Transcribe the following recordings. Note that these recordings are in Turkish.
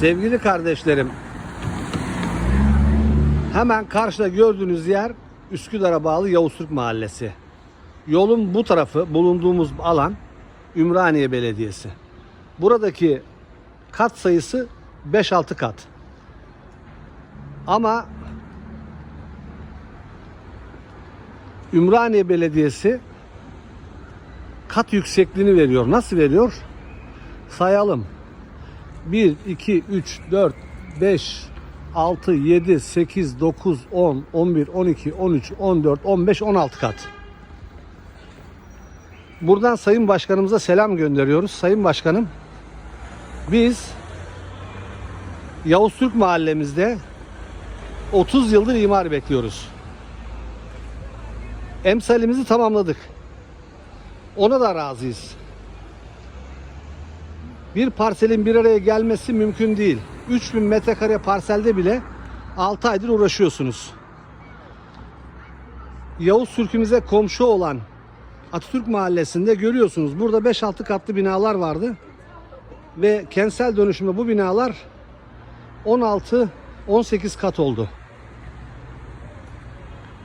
Sevgili kardeşlerim, hemen karşıda gördüğünüz yer Üsküdar'a bağlı Yavuz Türk Mahallesi. Yolun bu tarafı, bulunduğumuz alan Ümraniye Belediyesi. Buradaki kat sayısı 5-6 kat. Ama Ümraniye Belediyesi kat yüksekliğini veriyor. Nasıl veriyor? Sayalım. 1, 2, 3, 4, 5, 6, 7, 8, 9, 10, 11, 12, 13, 14, 15, 16 kat. Buradan Sayın Başkanımıza selam gönderiyoruz. Sayın Başkanım, biz Yavuz Türk mahallemizde 30 yıldır imar bekliyoruz. Emsalimizi tamamladık. Ona da razıyız. Bir parselin bir araya gelmesi mümkün değil. 3000 metrekare parselde bile 6 aydır uğraşıyorsunuz. Yavuz Türk'ümüze komşu olan Atatürk Mahallesi'nde görüyorsunuz. Burada 5-6 katlı binalar vardı. Ve kentsel dönüşümde bu binalar 16-18 kat oldu.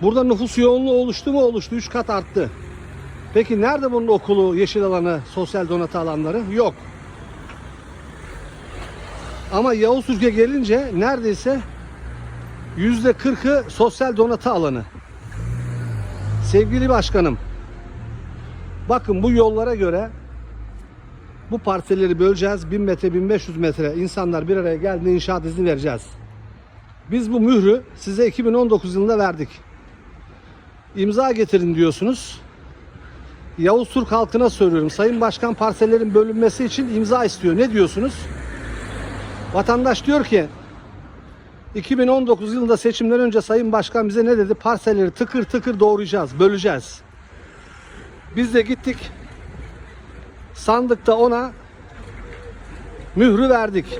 Burada nüfus yoğunluğu oluştu mu? Oluştu. 3 kat arttı. Peki nerede bunun okulu, yeşil alanı, sosyal donatı alanları? Yok. Ama Yavuz Türk'e gelince neredeyse yüzde kırkı sosyal donatı alanı. Sevgili başkanım, bakın bu yollara göre bu parselleri böleceğiz. 1000 metre, 1500 metre insanlar bir araya geldiğinde inşaat izni vereceğiz. Biz bu mührü size 2019 yılında verdik. İmza getirin diyorsunuz. Yavuz Türk halkına soruyorum. Sayın Başkan parsellerin bölünmesi için imza istiyor. Ne diyorsunuz? Vatandaş diyor ki 2019 yılında seçimden önce Sayın Başkan bize ne dedi? Parselleri tıkır tıkır doğrayacağız, böleceğiz. Biz de gittik. Sandıkta ona mührü verdik.